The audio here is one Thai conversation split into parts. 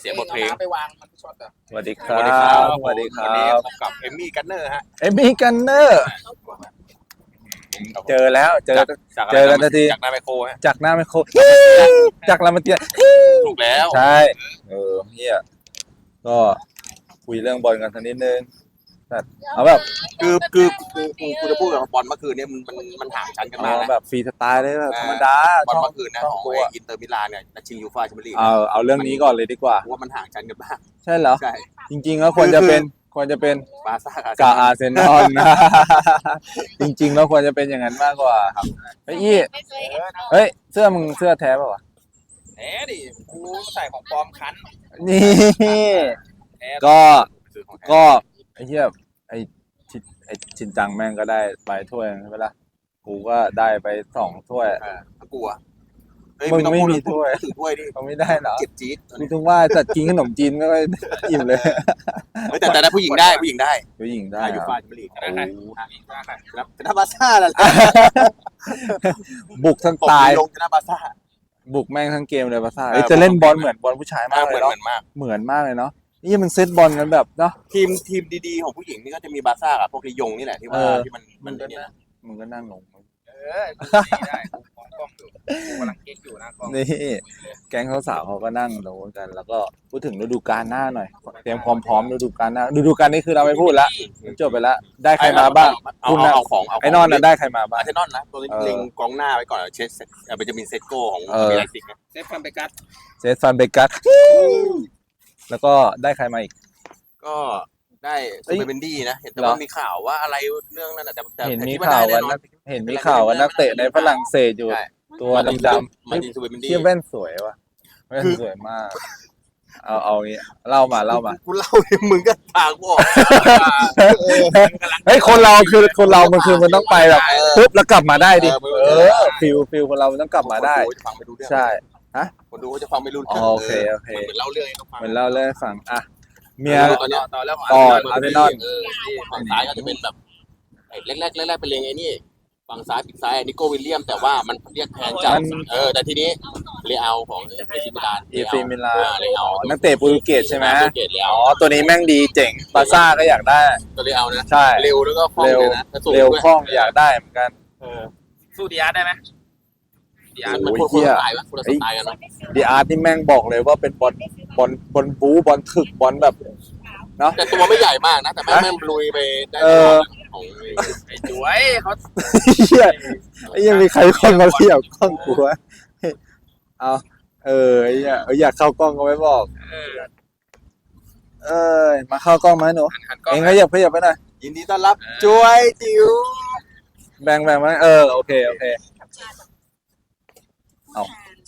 เสียงบทเพลงอาน้ำไปวางมันช็อตอะสวัสดีคสรัวัสดีครับบสวัสดีควันรันี้บพบกับเอมมี่กันเนอร์ฮะเอมี่กันเนอร์เจอแล้วเจอ จากเจอกันทันที จากนาไมโครฮะจากหน้าไมโครจากลามาเตียถูกแล้ว ใช่ เออเฮียก็คุยเรื่องบอลกันสักนิดนึงแต่ เอาแบบคือคือกูกูกูจะพูดกับบอลเมื่อคืนเนี่ยมันมันมันห่างชั้นกันมากเอานะ แบบฟรีสไตล์เลยแบบธรรมดาบอลช่องเมื่อคืนนะช่องของกูไอ้อะอินเตอร์มิลานเนี่ยนัดชิงยูฟ่าแชมเปี้ยนลีกเอาเอาเรื่องนี้ก่อนเลยดีกว่าเพราะว่ามันห่างชั้นกันมากใช่เหรอ ใช่จริงๆแล้วควรจะเป็นควรจะเป็นบาร์ซ่ากับอาร์เซนอลนะ จริงๆแล้วควรจะเป็นอย่างนั้นมากกว่าเฮ้ยอี้เฮ้ยเสื้อมึงเสื้อแท้ป่าวะแหมดิกูใส่ของปลอมคันนี่แท้ก็ ซื้อของแท้ก็ ไอ้เหี้ยไอ้ชิไอ้ชินจังแม่งก็ได้ไปถ้วยใช่ไหมล่ะกูก็ได้ไปสองถ้วยเออแล้วกูอะเฮ้ยมึงต้องไม่พูดมีถ้วย ถือถ้วยดิเขาไม่ได้เหรอเจ็บจี๊ดกูถึงว่าจัดกินขนมจีนก็ไม่อิ่มเลยเฮ้ยแต่แต่ได้ผู้หญิงได้ผู้หญิงได้ผู้หญิงได้ได้เหยูรอฟ่าแชมเปี้ยนลีกชนะใครโอ้ชนะใครครับชนะบาร์ซ่าแหละบุกทั้งผมตาย ลงชนะบาร์ซ่าบุกแม่งทั้งเกมเลยภาษาเออเอ้ยจะเล่นบอลเหมือนบอลผู้ชายมากเหเลมือยนเนาะเหมือนมาก เหมือนมากเลยเนาะ นี่มันเซตบอลกันแบบเนาะ ทีมทีมดีๆของผู้หญิงนี่ก็จะมีบาร์ซ่ากับพวกลียงนี่แหละที่ว่าเออ ที่มันมันเนี่ยนะมึงก็นั่งลงเออกูดีได้กูมองกล้องอยู่กูกำลังเก๊กอยู่หนะกล้องนี่แก๊งสาวๆเขาก็นั่งโน้นกัน แล้วก็พูดถึงฤดูกาลหน้าหน่อย เตรียมความพร้อมฤดูกาลหน้าฤดูกาลนี้คือเราไม่พูดละจบไปละได้ใครมาบ้าง เอาคุณเอาน่ะ เอาของเอาขงไอ้นอนน่ะได้ใครมาบ้าง อาร์เซนอลนะตัวนี้เออเล็งกองหน้าไว้ก่อนเชสเออมันจะมีเซตโก้ของเออเบลซิกนะเซฟฟันไปกัดเซสฟันเบกัส แล้วก็ได้ใครมาอีก ก็ได้เอ้ซูยเปอร์เบนดี้นะ เห็นแต่เหรอว่ามีข่าวว่าอะไรเรื่องนั้นนะแต่แต่เห็นแต่มีคิดข่าวได้กันแอนักเห็นมีข่าวกันนักเตะในฝรั่งเศสอยู่ ใช่ ตัวดำมาดินซูเปอร์เบนๆดี้ เทียแว่นสวยว่ะแว่นคือ สวยมาก เอาเอางี้เล่ามาเล่ามากูเล่าให้มึงก็ทางกูออกเฮ้ยคนเราคือคนเรามันคือมันต้องไปแบบเออปุ๊บแล้วกลับมาได้ดิเอเอออฟิลฟิลคนเรามันต้องกลับมาได้คนจะฟังไม่รู้เรื่องใช่ คนดูก็จะฟังไม่รู้อ๋เรื่อโอเคโอเคเหมือนเล่าเรื่องให้เขาฟังเหมือนเล่าเรื่องให้ฟังอะเมีย ตอนเนี้ยต่อแล้วต่ออาร์เซนอล เออที่ฝั่งซ้ายก็จะเป็นแบบไอ้แรกๆแรกๆเป็นเลงไอ้นี่ฝั่งซ้ายปีกซ้ายนิโก้วิลเลียม แต่ว่ามันเรียกแทนจากมัน เออแต่ทีนี้เรอัลของเอซิมิลานเอซีมิลานเรอัลนักเตะโปรตุเกสใช่ไหมโปรตุเกสเรอัอ๋ลอตัวนี้แม่งดีเจ๋งบาร์ซ่าก็อยากได้ ตัวเรอัลนะ ใช่ เร็วแล้วก็คล่องเร็วเลยนะและสูงเร็วด้วยคล่องอยากได้เหมือนกันเออสู้ดีอาร์ตได้ไหม ดีอาร์ตมันโอ้คนยละเหี้ยสไตล์วะคนละสไตล์กันนะดีอาร์ตที่แม่งบอกเลยว่าเป็นบอลบอลบอลบู๊บอลถึกบอลแบบแต่ตัวไม่ใหญ่มากนะ แต่แม่งแม่งลุยไปได้เออ ของไอ้จุ๋ยเขาเฮียไอ้ยังมีใครคนมาเทียบกล้องกูวะเอาเออไอ้เหี้ยเอออยากเข้ากล้องก็ไม่บอก เออเอ้ยมาเข้ากล้องไหมหนูหันกล้องเองขยับขยับไปหน่อยยินดีต้อนรับจวยจิ๋วแบ่งแบ่งมาเออโอเคโอเค เอา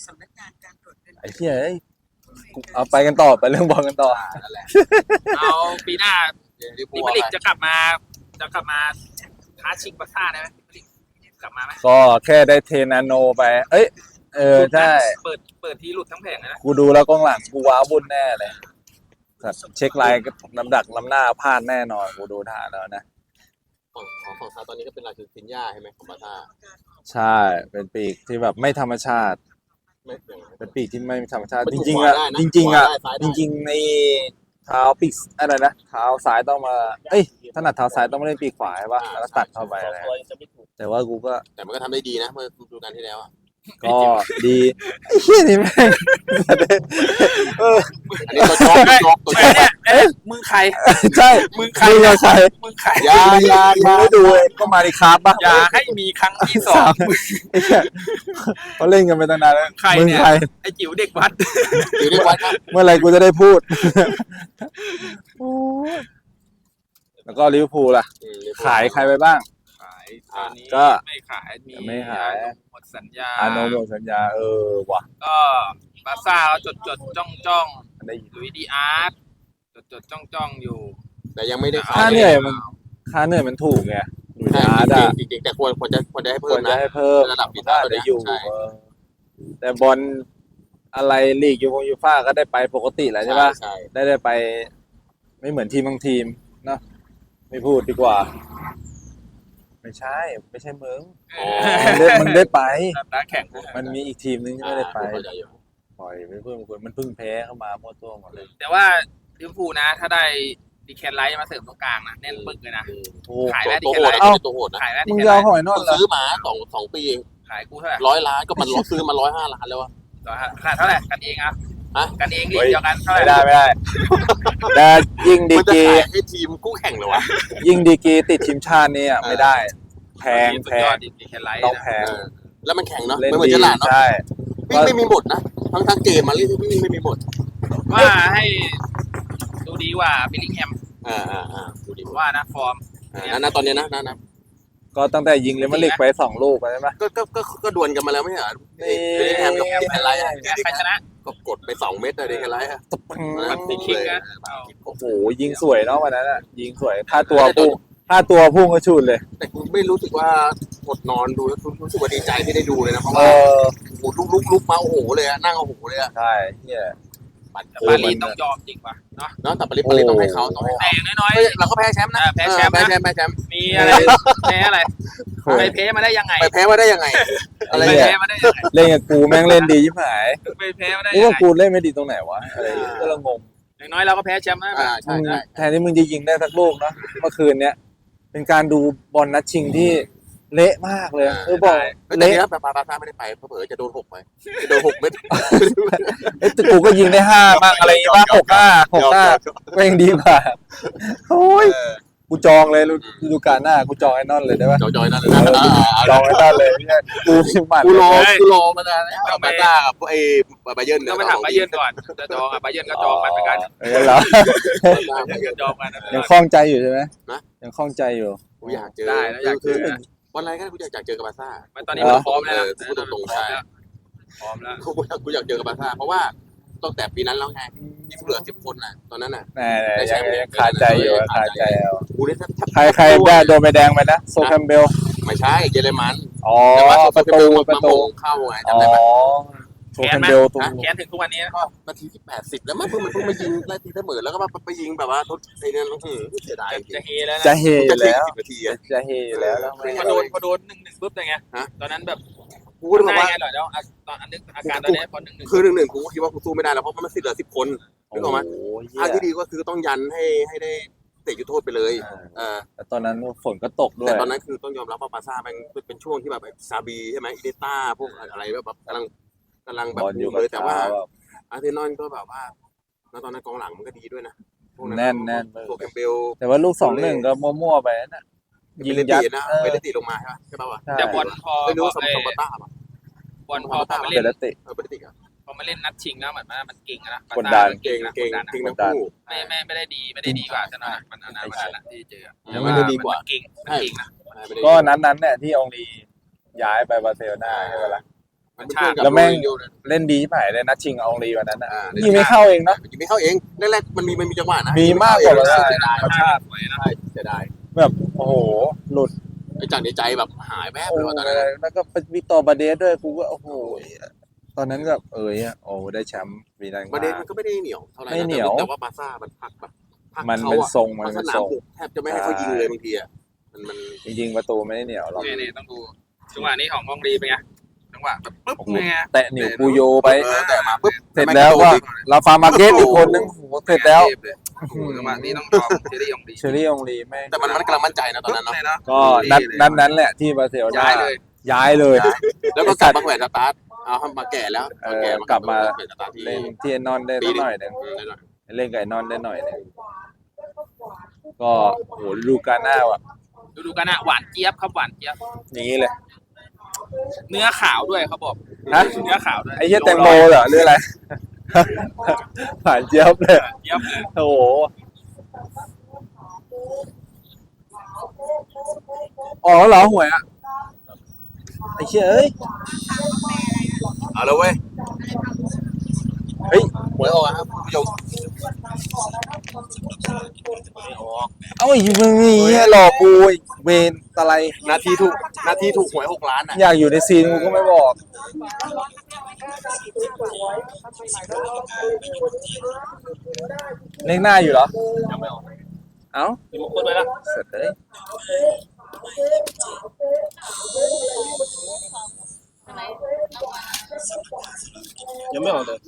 สำนักงานการตรวจเงินไอ้เหี้ยเอ้ยกูเอาไปกันต่อไปเรื่องบอลกันต่อนั่นแหละเอาปีหน้าลิดิมลิกจะกลับมาจะกลับมาท้าชิงบาร์ซ่าได้ไหมกลับมาไหมก็แค่ได้เทนาโนไป เอ้ย เออใช่เปิดเปิดที่หลุดทั้งแผงเลยนะกูดูแล้วกล้องหลังกูว้าวุ่นแน่เลยสัตว์เช็คไลน์ลำดักลำหน้าพลาดแน่นอนกูดูท่าแล้วนะ ของของของซาตอนนี้ก็เป็นลายคือซินย่าใช่ไหมของบาร์ซ่าใช่เป็นปีกที่แบบไม่ธรรมชาติ ไม่เป็นเป็นปีกที่ไม่ธรรมชาติ มันจถูกริงขๆวาอะได้นะจริง ๆอะขวาได้ซ้ายได้ จริง ๆ ในเท้าปีกอะไรนะเท้าซ้ายต้องมา เอ้ยถนัดเท้าซ้ายต้องไม่เล่นปีกขวาใช่ปะแล้วก็ตัดเข้าไปอะไรแต่ว่ากูก็แต่มันก็ทำได้ดีนะเมื่อฤดูกาลที่แล้วอะ ก็ดีไอ้เหี้ยนี่แม่งเอออันนี้ตัวโจ๊กตัวโจ๊กตัวโจ๊กเนี่ยเอ๊ะมึงใคร ใช่มึงใครมึงอะใครมึงใครยายามึงไม่ดูเลยก็มาดีครับปะอย่าให้มีครั้งที่สองไอ้เหี้ยเขาเล่นกันไปตั้งนานแล้วใครมึงเนี่ยใครไอ้จิ๋วเด็กวัดอยู่ในวัดครับเมื่อไหรกูจะได้พูดแล้วก็ลิเวอร์พูลล่ะ ขายใครไปบ้างขาย ตอนนี้ก็ไม่ขายมีไม่ขาย อนุหมดสัญญาอาโนหมดสัญญา เออว่ะก็บาร์ซ่าเขาจดจดจ้องจ้องได้ยินลุยดีอาร์ตจดจดจ้องจ้องอยู่ แต่ยังไม่ได้ขาค่ายเหนื่อยมัน ค่าเหนื่อยมันถูกไงอยู่ในใช่อาร์ตอะจริงๆแต่ควรควรจะควรจะให้คเพิ่วมรจะนะ ให้เพิ่มระดับปีได้หน้าได้อยู่ใช่ เออแต่บอลอะไรลีกยูโรยูฟ่าก็ได้ไปปกติแหละใช่ปะ ใช่ได้ได้ไป ไม่เหมือนทีมบางทีมเนาะไม่พูดดีกว่า ไม่ใช่ ไม่ใช่มึงอ๋อมึงได้มึงได้ไปนักแข่งมันมีอีกทีมนึงที่ไม่ได้ไป เข้าใจอยู่ปล่อยไม่เพิ่มคนมันเพิ่งแพ้เข้ามามั่วตัวหมดเลย แต่ว่าลิเวอร์พูลนะ ถ้าได้ดีแคนไลท์มาเสริมตรงกลางนะแน่นปึกเลยนะโอ้ขายแล้ตัวดีโหแค่ดไหนนะตัวโหดนะขายแล้วดีมึงแคนจะไลเอาท์หอยนอนเหรอซื้อมาสองสองปีเองขายกูเท่าไหร่ร้อยล้านก็มันซื้อมาร้อยห้าล้านแล้วอะร้อยห้าขายเท่าไหร่กันเองอะ ฮะกันเองดิเดียวกันเท่าไหร่ไม่ได้ไม่ได้แต่ยิ่งดีมันจะกรีขายให้ทีมคู่แข่งเลยวะยิ่งดีกรีติดทีมชาติเนี่ยไม่ได้ แพงสุแพดยองดดีแคนไลท์ต้องนะแพง เออแล้วมันแข่งเนาะเล่นไม่เหมือนดีฉลาดเนาะใช่ วิ่งไม่มีหมดนะทั้งทั้งเกมมาเล่นวิ่งไม่มีหมดว่าให้ดูดีกว่าบิลลิงแฮมอ่าอ่าอ่าดูดิว่านะฟอร์ม อ่านั่นนะตอนนี้นะนั่นนะก็ตั้งแต่ยิงเลมันเล็กไปสองลูกใช่ไหมก็ก็ก็ก็ดวลกันมาแล้วไม่ใช่เหรอเอ้ยเบลลิงแฮมกับเดคไลท์อะ ใครชนะ ก็กดไปสองเม็ดเลยเดคไลท์อะมันฟรีคิกนะโอ้โหยิงสวยเนาะวันนั้นอะ ยิงสวยถ้าตัวพุ่งถ้าตัวพุ่งก็ชุดเลย แต่กูไม่รู้สึกว่าอดนอนดูแล้วรู้สึกว่าดีใจที่ได้ดูเลยนะเพราะเอว่าอโอ้โหลุกลุกลุกมาโอ้โหเลยอะนั่งโอ้โหเลยอะใช่เนี่ยปั่นแต่ปารีสต้องยอมจริงป่ะเนาะเนาะแต่ปารีสปารีสต้องให้เขาต้องให้เขาแต่น้อย เฮ้ยเราก็แพ้แชมป์นะเออแพ้แชมป์นะ เออแพ้แชมป์แพ้แชมป์ๆมีอะไรแพ้อะไร ไปแพ้มาได้ยังไงไปแพ้มาได้ยังไง อะไรไปเนี่ยแพ้มาได้ยังไงเล่นกับกูแม่งเล่นดีชิบหายไปแพ้มาได้นี่ยังว่าไงกูเล่นไม่ดีตรงไหนวะอะไรก็ละงงอย่างน้อยเราก็แพ้แชมป์นะอ่าใช่ใช่ แทนที่มึงจะยิงได้สักลูกเนาะเมื่อคืนเนี้ยเป็นการดูบอลนัดชิงที่เละมากเลยคือบอกเฮ้ยแต่เละเนี้ยปาปาปาซ่าไม่ได้ไปเพราะเผลอจะโดนหกไปจะโดนหกเม็ด เอ้ยแต่กูก็ยิงได้ห้าบ้างอะไรอย่างงี้บ้างหกห้าหกห้าก็ยังดีกว่าโอ้ย กูจองเลยฤดูกาลหน้ากูจองไอ้นอนเลยได้ปะจอยๆนั่นเลยนะอ่าอ่าจองไอ้นอนเลยเนี่ยกูชิมหมัดกูรอเลยกูรอมานานแล้วปาซ่ากับไอ้บาเยิร์นเนี่ยต้องไปถามบาเยิร์นก่อนจะจองอะบาเยิร์นก็จองมันเหมือนกันเออเหรอบาเยิร์นจองมันนะยังคล่องใจอยู่ใช่ไหมยังคล่องใจอยู่กูอยากเจอได้แล้วอยากเจอคือวันไรก็ได้กูอยากเจอกับบาซ่ามันตอนนี้มันพร้อมแล้วเออพูดตรงๆใช่พร้อมแล้วกูอยากกูอยากเจอกับบาซ่าเพราะว่าตั้งแต่ปีนั้นแล้วไง ที่เหลือสิบคนน่ะตอนนั้นน่ะแหมยังยังคาใจอยู่คาใจเอากูได้แทบใครใครได้โดนใบแดงไปนะโซแคมเบลไม่ใช่เยอรมันอ๋อแต่ว่าประตูประตูมาโมงเข้าไงอ๋อจำได้ไหมโซแคมเบลตรงแขนถึงทุกวันนี้ก็นาทีที่แปดสิบแล้วมันเพิ่งมันเพิ่งมายิงไล่ตีเสมอแล้วก็มาไปยิงแบบว่าทดไอ้เนี่ยอื้อหือเสียดายจริงจะเฮแล้วจะนะเฮอจะยู่ทิ้งแล้วสิบนาทีอะจะเฮอยู่แล้วแล้วพอโดนพอโดนหนึ่งหนึ่งปุ๊บยังไงฮะ ตอนนั้นแบบ กูก็เลยบง่าอกว่ายไงเหรอแล้วตอนอันนึกอาการตอนนี้พอหนึ่งหนึ่งคือหนึ่งหนึ่งกูก็คิดว่ากูสู้ไม่ได้แล้วเพราะมันสิเหลือสิบคนนึกออกไหมโอ้ยเหี้ทางยที่ดีก็คือต้องยันให้ให้ได้เตะจุดโทษไปเลยเออแต่ตอนนั้นฝนก็ตกด้วแต่ยตอนนั้นคือต้องยอมรับว่าปาซ่ามันเป็นช่วงที่แบบซาบีใช่ไหมอีเดต้าพวกอะไรแบบกำลังกำลังแบบบอลอยู่บูมกับเลยแต่ว่า เท้าแบบ อาร์เซนอลก็แบบว่าแล้วตอนนั้นกองหลังมันก็ดีด้วยนะพวกแน่นแน่นพวกแคมเบลแต่ว่าลูกสองหนึ่งก็มั่วๆไปนะ ยิยิงงยัยัดดนะเออไม่ได้ตีลงมาใช่ไหมใช่ป่าวะใช่ แต่บอลพอไม่รู้พอสมไอ้สมบัติป่ะบอลพอพอมาเปเล่นรติ เออไม่ได้ตีอะพอมาเล่นนัดชิงแล้วเหมือนว่ามันเก่งนะกดดัน เก่งนะเก่งกดดันนะจริงทั้งคู่ ไม่ไม่ไม่ได้ดีไม่ได้ดีกว่าแต่นั้นมันอันนั้นมันอันนั้นที่เจอแต่ไม่ได้ดีกว่าเก่งมันเก่งนะไม่ได้ก็นั้นนั้นเนี่ยที่องลีย้ายไปบาร์เซโลนาใช่ไหมล่ะ มันเป็นเพื่อนกับแล้วแม่ง โรนัลโดนะเล่นดีที่ไหนเลยนัดชิงองลีวันนั้นนะอ่ายิงไม่เข้าเองเนาะยิงไม่เข้าเองแรกๆมันมีมันมีจังหวะนะมีมากกว่า เสีเวลายดายธรรมชาติสวยนะใช่เสียดาย แบบโอ้โหหลุดไอ้จากในใจแบบหายแวบโอ้เลยว่ะตอนนั้น แล้วก็เป็นวิกตอร์บาเดสด้วยกูก็โอ้โหตอนนั้นแบบเอ้ยโอ้ได้แชมป์ปีนั้นประเด็นมามันก็ไม่ได้เหนียวเท่าไหร่ะไม่เหนียว แต่ว่าบาร์ซ่ามันพักแบบพักมันเขาเป็นอะทรงมันพักสเป็นนาทมรงบุกแทบจะไม่ให้เขายิงเลยบางทีอะมันมันจริงๆประตูไม่ได้เหนียวหรอกนี่นี่ต้องดู จังหวะนี้ของมองดีเป็นไง จังหวะแบบปุ๊บไงแตะนิ้วปูโยไป เออแต่มาปุ๊บเสร็จแล้วก็ลาฟามาเกตอีกคนนึงโอ้โหเสร็จแล้วโอ้โหจังหวะนี้ต้องชมเชอรี่ของดีเชอรี่องลีแม่งแต่มันมันกำลังมั่นใจนะตอนนั้นเนาะเลยเนาะก็นัดนัดนั้นแหละที่บาร์เซโลนาย้ายเลย ย้ายเลย แล้วก็กลับมาแขวนสตาร์ทเอามาแก่แล้วเออแก่กลับมาแขวนสตาร์ทที่เล่นที่ไอ้นอนได้สักหน่อยหนึงเออได้หน่อยเล่นกับไอ้นอนได้หน่อยหนึงก็โหฤดูกาลหน้าว่ะดูดูกันนะหวานเจี๊ยบครับหวานเจี๊ยบอย่างนี้เลย เนื้อขาวด้วยเขาบอกฮะ เนื้อขาวด้วยไอ้เหี้ยแตงโมเหรอหรืออะไร ผ่านเจี๊ยบเลยเจี๊ยบเลยโอ้โหออกแล้วเหรอหวยอะไอ้เชี่ยเอ้ยเอาแล้วเว้ยเฮ้ยหวยออกอะครับคุณผู้ชมเอ้าไอ้มึงนี่เหี้ยหลอกกูไอ้เวนอะไรนาทีถูกนาทีถูกหวยหกล้านอะอยากอยู่ในซีนกูก็ไม่บอก เลขหน้าอยู่เหรอ ยังไม่ออกเอ้ามีมงคลไว้แล้วเสร็จเลยยังไม่ออกเลย